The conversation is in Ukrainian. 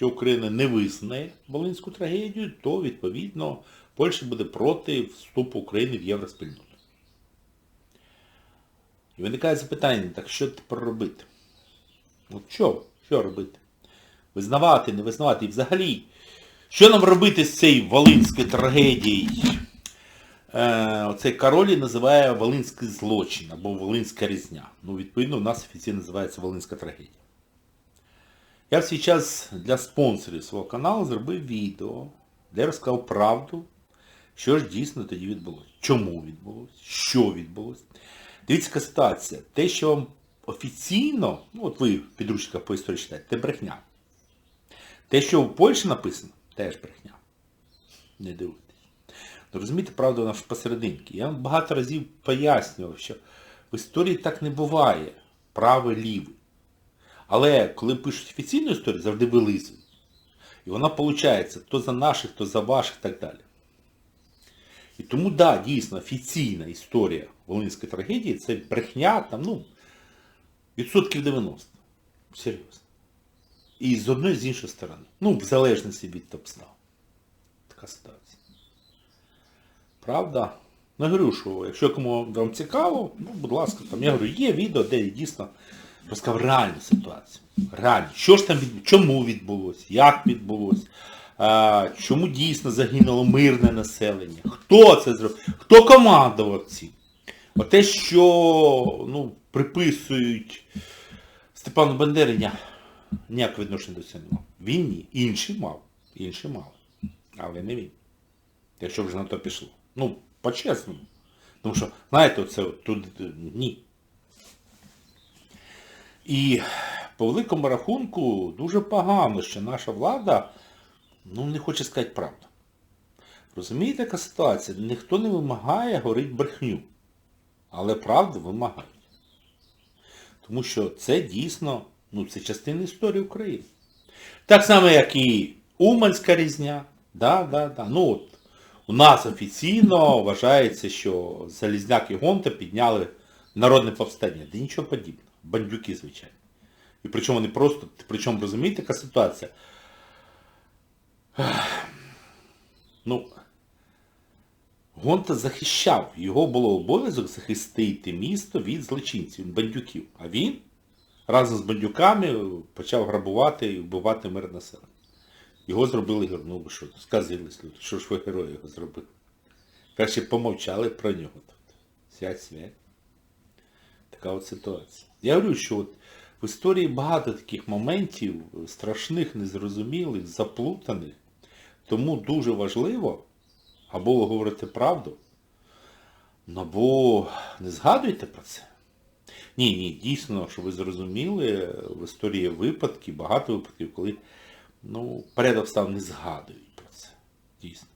якщо Україна не визнає Волинську трагедію, то відповідно Польща буде проти вступу України в євроспільноту. І виникає запитання, так що тепер робити? От що? Що робити? Визнавати, не визнавати. І взагалі, що нам робити з цією Волинською трагедією? Е, оцей Каролі називає Волинський злочин або Волинська різня. Ну, відповідно, у нас офіційно називається Волинська трагедія. Я в свій час для спонсорів свого каналу зробив відео, де розказав правду, що ж дійсно тоді відбулося. Чому відбулося, що відбулося. Дивіться, ситуація. Те, що вам офіційно, ну от ви в підручниках по історії читаєте, це брехня. Те, що в Польщі написано, теж брехня. Не дивуйтесь. Ну, розумієте, правда, вона ж посерединки. Я вам багато разів пояснював, що в історії так не буває. Правий, лівий. Але коли пишуть офіційну історію, завжди вилизують. І вона виходить то за наших, то за ваших і так далі. І тому, да, дійсно, офіційна історія Волинської трагедії це брехня, там, ну, відсотків 90. Серйозно. І з одної, з іншої сторони. Ну, в залежності від обставин. Така ситуація. Правда? Не говорю, що якщо кому вам цікаво, ну, будь ласка, там, я говорю, є відео, де дійсно розказав реальну ситуацію. Реально. Що ж там відбулося, чому відбулося, як відбулося, а, чому дійсно загинуло мирне населення, хто це зробив, хто командував цим. Оте, що ну, приписують Степану Бандері, ня- ніякого відношення до цього немає. Він ні. Інші мав. Інші мали. Але не він. Якщо вже на то пішло. Ну, по-чесному. Тому що, знаєте, це тут е, ні. І по великому рахунку дуже погано, що наша влада ну, не хоче сказати правду. Розумієте, яка ситуація? Ніхто не вимагає говорити брехню. Але правду вимагають. Тому що це дійсно, ну, це частина історії України. Так само, як і Уманська різня. Да, да, да. Ну, от, у нас офіційно вважається, що Залізняк і Гонта підняли народне повстання. Да нічого подібного. Бандюки, звичайно. І причому вони просто, причому розумієте, яка ситуація? Ну, Гонта захищав. Його було обов'язок захистити місто від злочинців, бандюків. А він разом з бандюками почав грабувати і вбивати мир населення. Його зробили героєм. Ну що, сказились люди, що ж ви герої його зробили? Краще помовчали про нього. Тут. Сядь свять. Така от ситуація. Я говорю, що от в історії багато таких моментів страшних, незрозумілих, заплутаних. Тому дуже важливо або ви говорите правду, ну, або не згадуйте про це. Ні, ні, дійсно, що ви зрозуміли, в історії є випадки, багато випадків, коли ну, перед обстав не згадують про це. Дійсно.